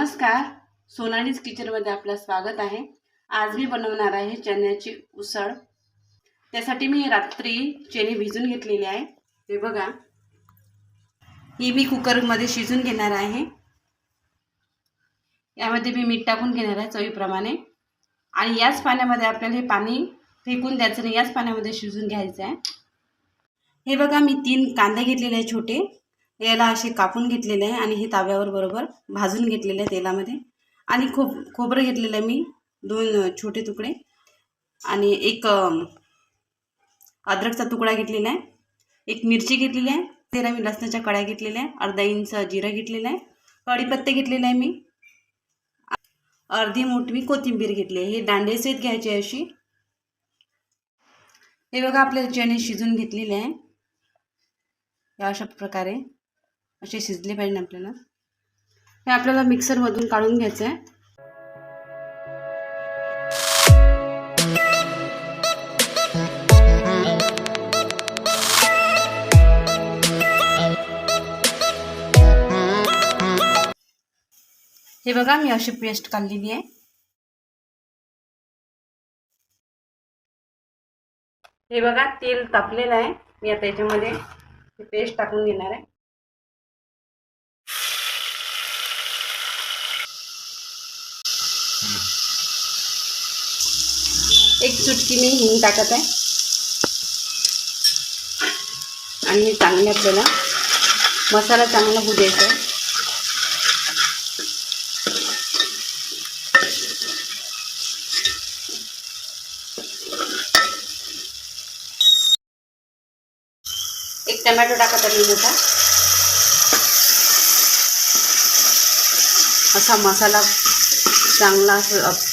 नमस्कार. सोनालीज किचनमध्ये आपलं स्वागत आहे. आज मी बनवणार आहे चण्याची उसळ. त्यासाठी मी रात्री चणे भिजून घेतलेली आहे. हे बघा. ही मी कुकरमध्ये शिजून घेणार आहे. यामध्ये मी मीठ टाकून घेणार आहे चवीप्रमाणे. आणि याच पाण्यामध्ये आपल्याला हे पाणी फेकून द्यायचं नाही याच पाण्यामध्ये शिजून घ्यायचं आहे. हे बघा मी तीन कांदे घेतलेले आहे छोटे. याला असे कापून घेतलेले आहे आणि हे ताव्यावर बरोबर भाजून घेतलेले आहे तेलामध्ये. आणि खोब खोबरं घेतलेलं आहे मी दोन छोटे तुकडे. आणि एक अद्रकचा तुकडा घेतलेला आहे. एक मिरची घेतलेली आहे तेरा मी लसणाच्या कड्या घेतलेल्या आहे अर्धा इंच जिरं घेतलेलं आहे. कढीपत्ते घेतलेले आहे मी. अर्धी मोठी मी कोथिंबीर घेतली आहे. हे दांडेसहित घ्यायची अशी. हे बघा आपल्या चणे शिजून घेतलेले आहे. या अशा प्रकारे. असे शिजले पाहिजे आपल्याला. हे आपल्याला मिक्सरमधून काढून घ्यायचं आहे. हे बघा मी अशी पेस्ट काढलेली आहे. हे बघा तेल तापलेलं आहे. मी आता याच्यामध्ये पेस्ट टाकून घेणार आहे. एक चुटकी मी हिंग टाकत आहे. आणि हे चांगले आपल्याला मसाला चांगला होऊ द्यायचा आहे. एक टमॅटो टाकत आहे मी मोठा. असा मसाला चांगला असं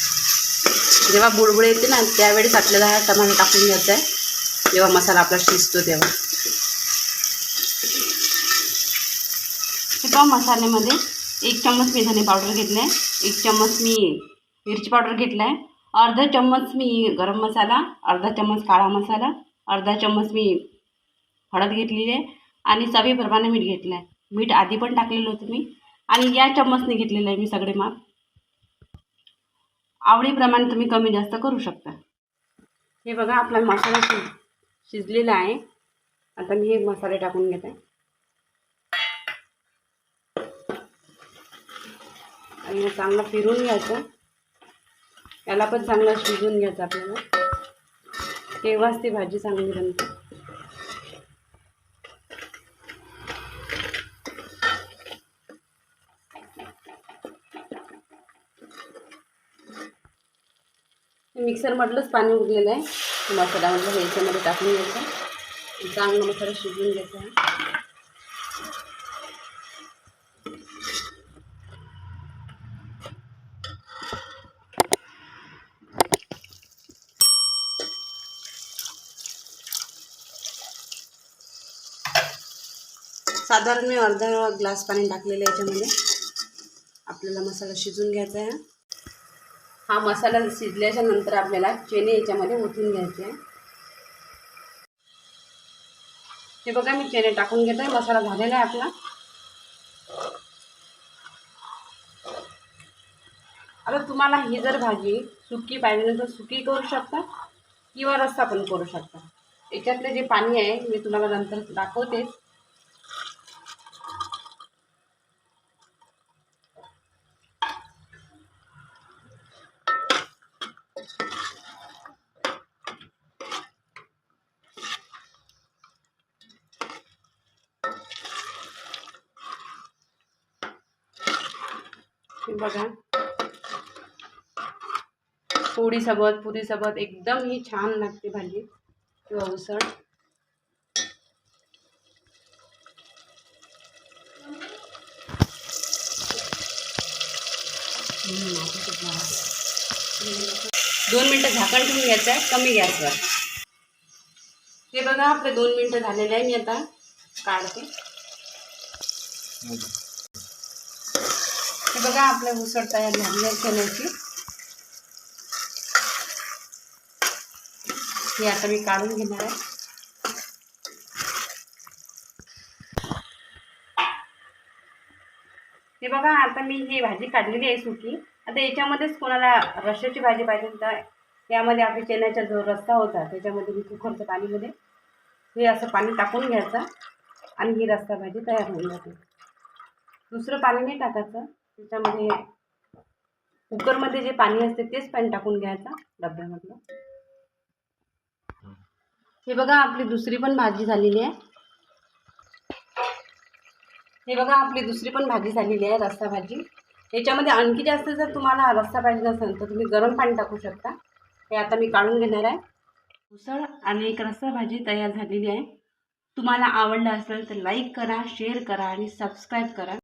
जेव्हा बुडबुळे येते ना त्यावेळेस आपल्याला हा टमाटर टाकून घ्यायचा आहे. जेव्हा मसाला आपला शिजतो तेव्हा. हे मसाल्यामध्ये एक चम्मच मी धने पावडर घेतला आहे. एक चम्मच मी मिरची पावडर घेतला आहे. अर्धा चम्मच मी गरम मसाला अर्धा चम्मच काळा मसाला अर्धा चम्मच मी हळद घेतलेली आहे आणि चवीप्रमाणे मीठ घेतलं आहे. मीठ आधी पण टाकलेलं होतं मी आणि या चम्मचने घेतलेलं आहे मी सगळे माप. आवडीप्रमाणे तुम्ही कमी जास्त करू शकता. हे बघा आपला मसाला शिज शिजलेला आहे. आता मी हे मसाले टाकून घेते. आणि चांगलं फिरून घ्यायचं. याला पण चांगलं शिजून घ्यायचं आपल्याला. तेव्हाच ती भाजी चांगली बनते. मिक्सरमधलंच पाणी उरलेलं आहे. मसाला म्हटलं याच्यामध्ये टाकून घ्यायचं. चांगलं मसाला शिजवून घ्यायचा आहे. साधारण मी अर्धा ग्लास पाणी टाकलेलं आहे याच्यामध्ये. आपल्याला मसाला शिजून घ्यायचा आहे. हा मसाला शिजल्याच्या नंतर आपल्याला चेने याच्यामध्ये ओतून घ्यायचे आहे. हे बघा मी चेने टाकून घेतो आहे मसाला झालेला आहे आपला. आता तुम्हाला ही जर भाजी सुकी पाहिजे तर सुकी करू शकता किंवा रस्सा पण करू शकता. याच्यातले जे पाणी आहे मी तुम्हाला नंतर दाखवतेच. बघा. पोळीसोबत पुरीसोबत एकदम ही छान लागते भाजी. किंवा उसळ. दोन मिनटं झाकण ठेवून घ्यायचं आहे कमी गॅसवर. हे बघा आपले दोन मिनटं झालेले आहे मी आता काढते. हे बघा आपल्या उसळ तयार झाली आहे चण्याची. ही आता मी काढून घेणार आहे. हे बघा आता मी ही भाजी काढलेली आहे सुकी. आता याच्यामध्येच कोणाला रश्याची भाजी पाहिजे तर यामध्ये आपली चण्याचा जो रस्ता होता त्याच्यामध्ये मी कुकरचं पाणीमध्ये हे असं पाणी टाकून घ्यायचं आणि ही रस्ता भाजी तयार होऊन जाते. दुसरं पाणी नाही टाकायचं. त्याच्यामध्ये कुकरमध्ये जे पाणी असते तेच पाणी टाकून घ्यायचं डब्यामधलं. हे बघा आपली दुसरी पण भाजी झालेली आहे. हे बघा आपली दुसरी पण भाजी झालेली आहे रस्सा भाजी. याच्यामध्ये आणखी जास्त जर तुम्हाला रस्सा पाहिजे असेल तर तुम्ही गरम पाणी टाकू शकता. हे आता मी काढून घेणार आहे. उसळ आणि एक रस्सा भाजी तयार झालेली आहे. तुम्हाला आवडलं असेल तर लाईक करा शेअर करा आणि सबस्क्राईब करा.